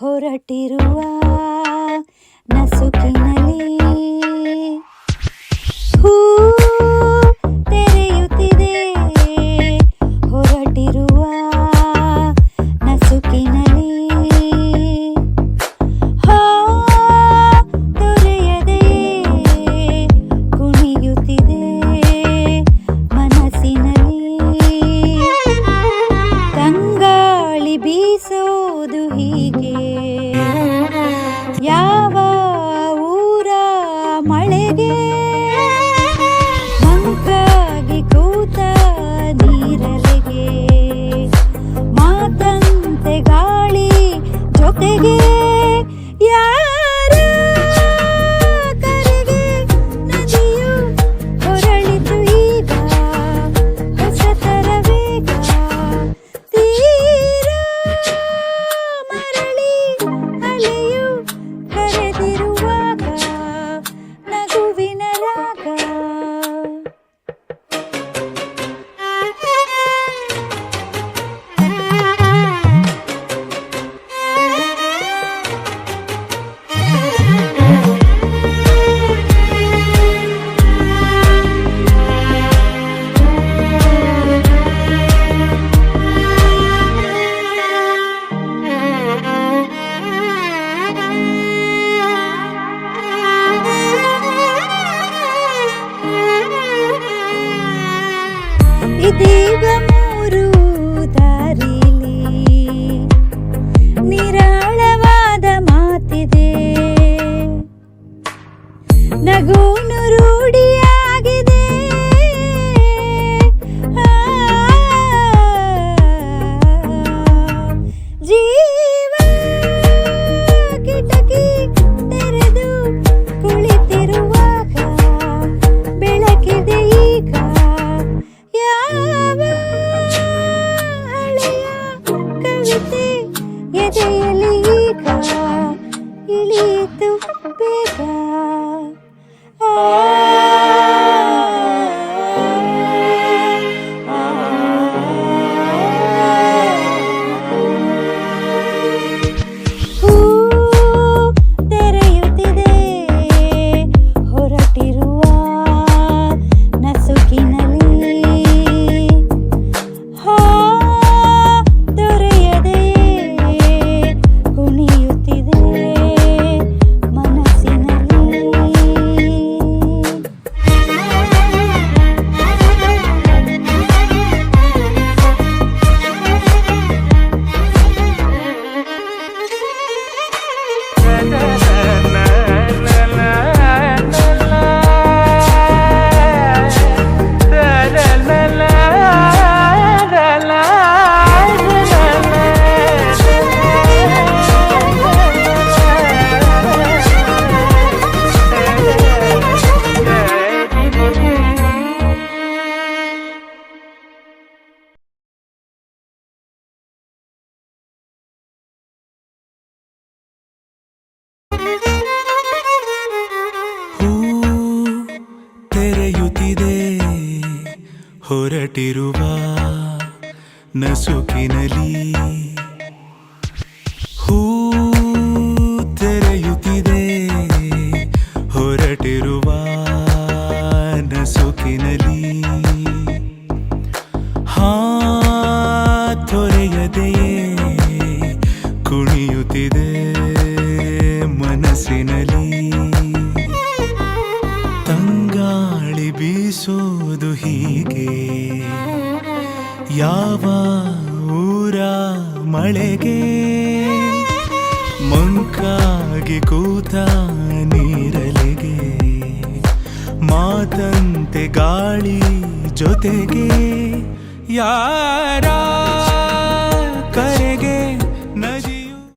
ಹೊರಟಿರುವ ನಸುಕಿನಲ್ಲಿ ಹೂ ಮಳೆಗೆ ಇದೀಗ ಮೂರು ದಾರಿಲಿ ನಿರಾಳವಾದ ಮಾತಿದೆ. 爱情。ತೆರೆಯುತ್ತಿದೆ. ಹೊರಟಿರುವ ನಸುಕಿನಲಿ ಹೂ ತೆರೆಯುತ್ತಿದೆ. ಹೊರಟಿರುವ ನಸುಕಿನಲಿ ಹಾ ತೊರೆಯದೆಯೇ ಬೀಸೋದು ಹೀಗೆ. ಯಾವ ಊರ ಮಳೆಗೆ? ಮಂಕಾಗಿ ಕೂತ ನೀರಲೆಗೆ. ಮಾತಂತೆ ಗಾಳಿ ಜೊತೆಗೆ. ಯಾರ